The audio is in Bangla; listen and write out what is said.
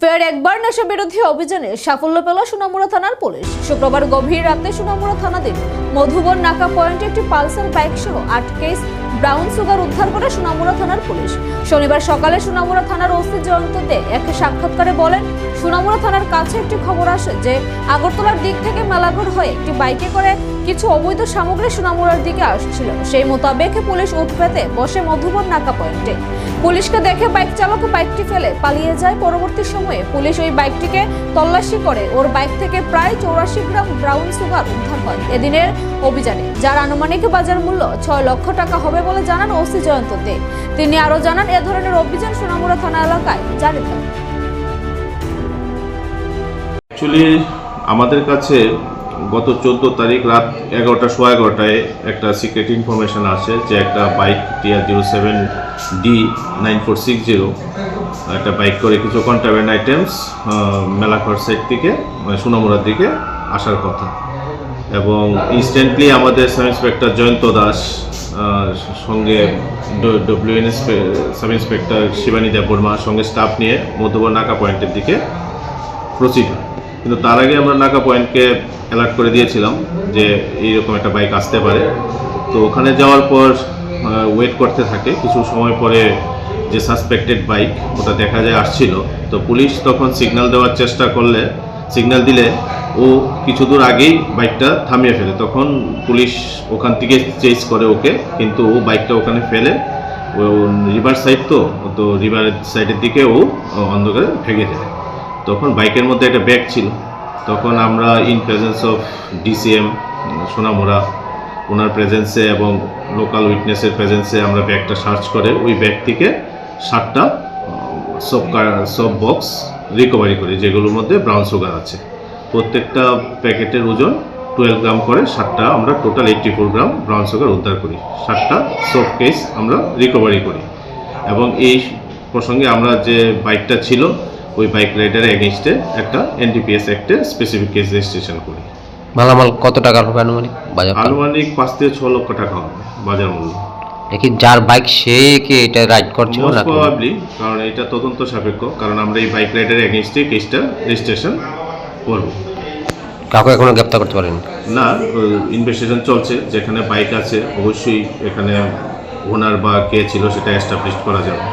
ফের একবার নেশা বিরোধী অভিযানে সাফল্য পেল সোনামুড়া থানার পুলিশ। শুক্রবার গভীর রাতে সোনামুড়া থানাধীন মধুবন নাকা পয়েন্টে একটি পালসার বাইক সহ আট কেস ব্রাউন সুগার উদ্ধার করে সোনামুড়া থানার পুলিশ। শনিবার সকালে সোনামুড়া থানার ওসি জয়ন্ত এক সাক্ষাৎকারে বলেন সোনামুড়া থানার কাছে একটি খবর আসে যে আগরতলার দিক থেকে মেলাঘর হয়ে একটি বাইকে করে কিছু অবৈধ সামগ্রী সোনামুড়ার দিকে আসছিল। সেই মোতাবেক পুলিশ উৎপেতে বসে মধুবন নাকা পয়েন্টে। পুলিশকে দেখে বাইক চালক বাইকটি ফেলে পালিয়ে যায়। পরবর্তী সময়ে পুলিশ ওই বাইকটিকে তল্লাশি করে। ওর বাইক থেকে প্রায় চৌরাশি গ্রাম ব্রাউন সুগার উদ্ধার হয়। এদিনের অভিযানে, যার আনুমানিক বাজার মূল্য ছয় লক্ষ টাকা হবে বলে জানান ওসি জয়ন্ত দে। তিনি আরও জানান, এ ধরনের অভিযান সোনামুড়া থানা এলাকায় জারি থাকে। অ্যাকচুয়ালি আমাদের কাছে গত চোদ্দ তারিখ রাত এগারোটা, সোয়া এগারোটায় একটা সিক্রেট ইনফরমেশন আসে যে একটা bike TR zero seven D nine four six zero একটা বাইক করে কিছু কন্ট্রাভেন্ট আইটেমস মেলাঘর সাইড থেকে মানে সোনামুড়ার দিকে আসার কথা। এবং ইনস্ট্যান্টলি আমাদের সাব ইন্সপেক্টর জয়ন্ত দাস সঙ্গে ডব্লিউএন সাব ইন্সপেক্টর শিবানী দেববর্মা সঙ্গে স্টাফ নিয়ে মধ্যবর নাকা পয়েন্টের দিকে প্রসিড কিন্তু তার আগে আমরা নাকা পয়েন্টকে অ্যালার্ট করে দিয়েছিলাম যে এইরকম একটা বাইক আসতে পারে। তো ওখানে যাওয়ার পর ওয়েট করতে থাকে। কিছু সময় পরে যে সাসপেক্টেড বাইক ওটা দেখা যায়, আসছিল। তো পুলিশ তখন সিগন্যাল দেওয়ার চেষ্টা করলে সিগন্যাল দিলে ও কিছু দূর আগেই বাইকটা থামিয়ে ফেলে। তখন পুলিশ ওখান থেকে চেস করে ওকে, কিন্তু ও বাইকটা ওখানে ফেলে। ও রিভার সাইড তো তো রিভার সাইডের দিকে ও অন্ধকারে ভেঙে যায়। তখন বাইকের মধ্যে একটা ব্যাগ ছিল। তখন আমরা in presence of DCM Sonamura, ওনার প্রেজেন্সে এবং লোকাল উইটনেসের প্রেজেন্সে আমরা ব্যাগটা সার্চ করে, ওই ব্যাগ থেকে সাতটা সব সব বক্স রিকভারি করি, যেগুলোর মধ্যে ব্রাউন সুগার আছে। প্রত্যেকটা প্যাকেটের ওজন টুয়েলভ গ্রাম করে সাতটা আমরা total eighty four gram brown sugar উদ্ধার করি। সাতটা সব কেস আমরা রিকভারি করি। এবং এই প্রসঙ্গে আমরা যে বাইকটা ছিল ওই বাইক রাইডারের এগেনস্টে একটা এনডিপিএস অ্যাক্টে স্পেসিফিক কেস রেজিস্ট্রেশন করি। মালামাল কত টাকার হবে আনুমানিক বাজার আনুমানিক পাঁচ থেকে ছ লক্ষ টাকা হবে বাজার মূল্য। দেখি যার বাইক সে কি এটা রাইড করছিল মোস্ট না প্রবাবলি কারণ এটা তদন্ত সাপেক্ষ কারণ আমরা এই বাইক রাইডারের এগেনস্টে কেসটা রেজিস্ট্রেশন করব। কাউকে এখনও গ্রেপ্তার করতে পারেন? না ইনভেস্টিগেশন চলছে। যেখানে বাইক আছে অবশ্যই এখানে ওনার বা কে ছিল সেটা এস্টাবলিশ করা যাবে।